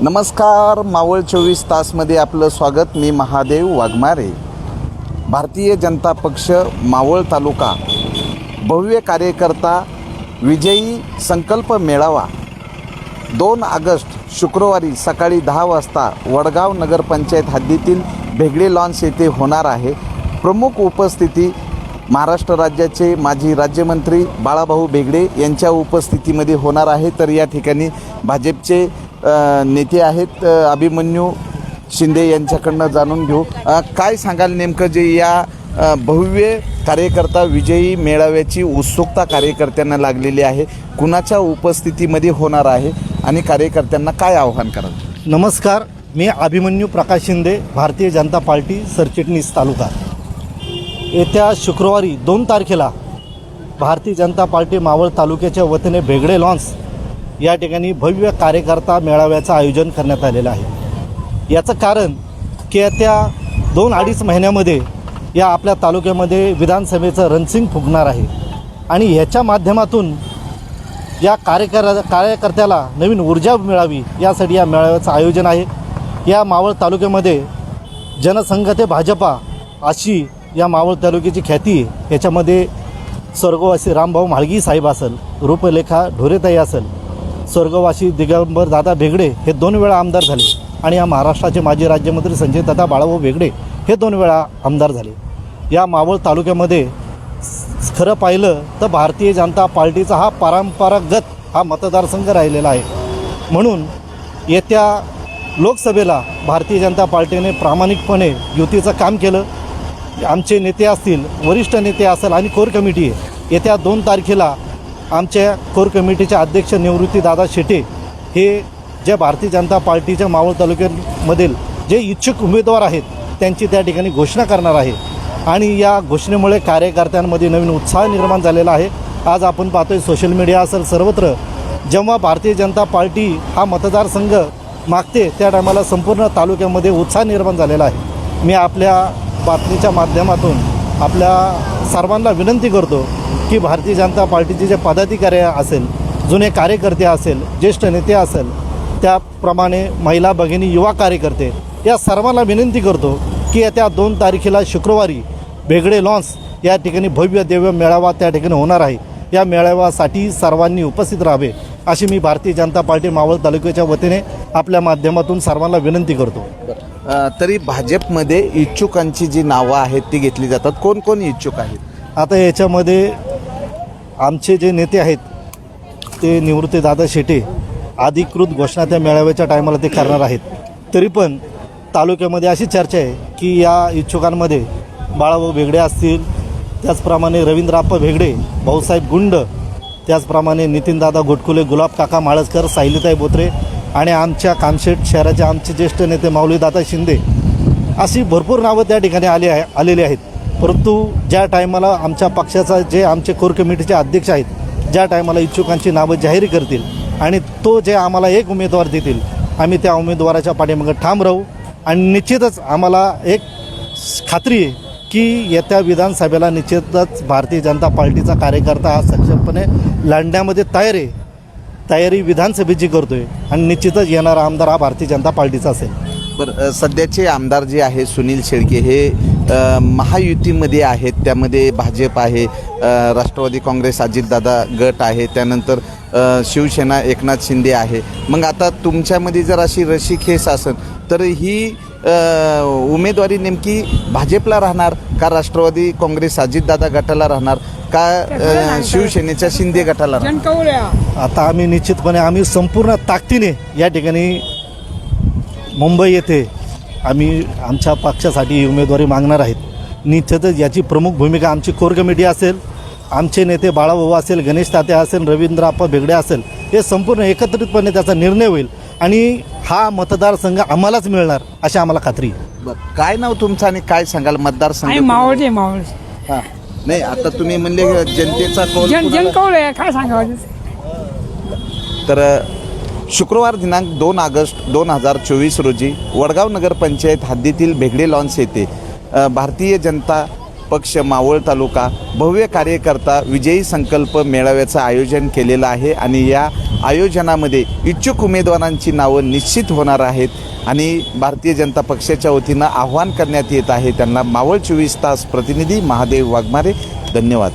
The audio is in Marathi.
नमस्कार मावळ चोवीस तासमध्ये आपलं स्वागत. मी महादेव वाघमारे. भारतीय जनता पक्ष मावळ तालुका. भव्य कार्यकर्ता विजयी संकल्प मेळावा. दोन ऑगस्ट शुक्रवारी सकाळी दहा वाजता वडगाव नगरपंचायत हद्दीतील भेगडे लॉन्स येथे होणार आहे. प्रमुख उपस्थिती महाराष्ट्र राज्याचे माजी राज्यमंत्री बाळाभाऊ बेगडे यांच्या उपस्थितीमध्ये होणार आहे. तर या ठिकाणी भाजपचे नेते आहेत अभिमन्यू शिंदे यांच्याकडनं जाणून घेऊ. काय सांगाल नेमकं जे या भव्य कार्यकर्ता विजयी मेळाव्याची उत्सुकता कार्यकर्त्यांना लागलेली आहे? कुणाच्या उपस्थितीमध्ये होणार आहे आणि कार्यकर्त्यांना काय आव्हान कराल? नमस्कार मी अभिमन्यू प्रकाश शिंदे भारतीय जनता पार्टी सरचिटणीस तालुका. येत्या शुक्रवारी दोन तारखेला भारतीय जनता पार्टी मावळ तालुक्याच्या वतीने भेगडे लॉन्स या ठिकाणी भव्य कार्यकर्ता मेळाव्याचं आयोजन करण्यात आलेलं आहे. याचं कारण की येत्या दोन अडीच महिन्यामध्ये या आपल्या तालुक्यामध्ये विधानसभेचं रणसिंग फुगणार आहे. आणि ह्याच्या माध्यमातून या कार्यकर कार्यकर्त्याला नवीन ऊर्जा मिळावी यासाठी या मेळाव्याचं आयोजन आहे. या मावळ तालुक्यामध्ये जनसंघ ते भाजपा अशी या मावळ तालुक्याची ख्याती आहे. याच्यामध्ये स्वर्गवासी रामभाऊ म्हाळगी साहेब असेल रूपलेखा ढोरेताई असेल स्वर्गवासी दिगंबर दादा भेगडे हे दोन वेळा आमदार झाले आणि या महाराष्ट्राचे माजी राज्यमंत्री संजय दादा बाळाभाऊ भेगडे हे दोन वेळा आमदार झाले. या मावळ तालुक्यामध्ये खरं पाहिलं तर भारतीय जनता पार्टीचा हा परंपरागत हा मतदारसंघ राहिलेला आहे. म्हणून येत्या लोकसभेला भारतीय जनता पार्टीने प्रामाणिकपणे युतीचं काम केलं. आमचे नेते असतील वरिष्ठ नेते असेल आणि कोर कमिटी आहे येत्या दोन तारखेला आमच्या कोर कमिटीचे अध्यक्ष निवृत्ती दादा शेटे हे ज्या भारतीय जनता पार्टीच्या मावळ तालुक्यामधील जे इच्छुक उमेदवार आहेत त्यांची त्या ठिकाणी घोषणा करणार आहे. आणि या घोषणेमुळे कार्यकर्त्यांमध्ये नवीन उत्साह निर्माण झालेला आहे. आज आपण पाहतोय सोशल मीडिया असेल सर्वत्र जेव्हा भारतीय जनता पार्टी हा मतदारसंघ मागते त्या टायमाला संपूर्ण तालुक्यामध्ये उत्साह निर्माण झालेला आहे. मी आपल्या बातमीच्या माध्यमातून आपल्या सर्वांना विनंती करतो की भारतीय जनता पार्टीचे जे पदाधिकारी असेल जुने कार्यकर्ते असेल ज्येष्ठ नेते असेल त्याप्रमाणे महिला भगिनी युवा कार्यकर्ते या सर्वांना विनंती करतो की येत्या दोन तारखेला शुक्रवारी बेगडे लॉन्स या ठिकाणी भव्य दिव्य मेळावा त्या ठिकाणी होणार आहे. या मेळाव्यासाठी सर्वांनी उपस्थित राहावे अशी मी भारतीय जनता पार्टी मावळ तालुक्याच्या वतीने आपल्या माध्यमातून सर्वांना विनंती करतो. तरी भाजपमध्ये इच्छुकांची जी नावं आहेत ती घेतली जातात. कोण कोण इच्छुक आहेत? आता याच्यामध्ये आमचे जे नेते आहेत ते निवृत्ती दादा शेटे अधिकृत घोषणा त्या मेळाव्याच्या टायमाला ते करणार आहेत. तरी पण तालुक्यामध्ये अशी चर्चा आहे की या इच्छुकांमध्ये बाळाभाऊ भेगडे असतील त्याचप्रमाणे रवींद्र आप्पा भेगडे भाऊसाहेब गुंड त्याचप्रमाणे नितीनदादा घोटकुले गुलाब काका माळसकर साहिलीताई बोत्रे आणि आमच्या कामशेट शहराचे आमचे ज्येष्ठ नेते माऊलीदादा शिंदे अशी भरपूर नावं त्या ठिकाणी आली आहे आलेली आहेत. परंतु ज्या टायमाला आमच्या पक्षाचा जे आमचे कोर कमिटीचे अध्यक्ष आहेत ज्या टायमाला इच्छुकांची नावं जाहीर करतील आणि तो जे आम्हाला एक उमेदवार देतील आम्ही त्या उमेदवाराच्या पाठीमागं ठाम राहू. आणि निश्चितच आम्हाला एक खात्री आहे की येत्या विधानसभेला निश्चितच भारतीय जनता पार्टीचा कार्यकर्ता हा सक्षमपणे लढण्यामध्ये तयार आहे. तयारी विधानसभेची करतोय आणि निश्चितच येणारा आमदार हा भारतीय जनता पार्टीचा असेल. बरं सध्याचे आमदार जे आहे सुनील शेळके हे महायुतीमध्ये आहेत त्यामध्ये भाजप आहे राष्ट्रवादी काँग्रेस अजितदादा गट आहे त्यानंतर शिवसेना एकनाथ शिंदे आहे. मग आता तुमच्यामध्ये जर अशी रशी खेस असेल तर ही उमेदवारी नेमकी भाजपला राहणार का राष्ट्रवादी काँग्रेस अजितदादा गटाला राहणार का शिवसेनेच्या शिंदे गटाला राहणार? आता आम्ही निश्चितपणे आम्ही संपूर्ण ताकदीने या ठिकाणी मुंबई येथे आम्ही आमच्या पक्षासाठी उमेदवारी मागणार आहेत. निश्चितच याची प्रमुख भूमिका आमची कोर कमिटी असेल आमचे नेते बाळाभाऊ असेल गणेश तात्या असेल रवींद्राप्पा भेगडे असेल हे संपूर्ण एकत्रितपणे त्याचा निर्णय होईल. आणि हा मतदारसंघ आम्हालाच मिळणार अशी आम्हाला खात्री आहे. बरं काय नाव तुमचं आणि काय सांगाल मतदारसंघ आणि मावळते मावळ. हा. नाही आता तुम्ही म्हणले जनतेचा कौल जन कुणाला- जनकवल्या काय सांगावं तर शुक्रवार दिनांक दोन ऑगस्ट दोन हजार चोवीस रोजी वडगाव नगरपंचायत हद्दीतील भेगडे लॉन्स येथे अ, भारतीय जनता पक्ष मावळ तालुका भव्य कार्यकर्ता विजयी संकल्प मेळाव्याचं आयोजन केलेलं आहे आणि या आयोजनामध्ये इच्छुक उमेदवारांची नावं निश्चित होणार आहेत आणि भारतीय जनता पक्षाच्या वतीनं आव्हान करण्यात येत आहे. त्यांना मावळ चोवीस तास प्रतिनिधी महादेव वाघमारे धन्यवाद.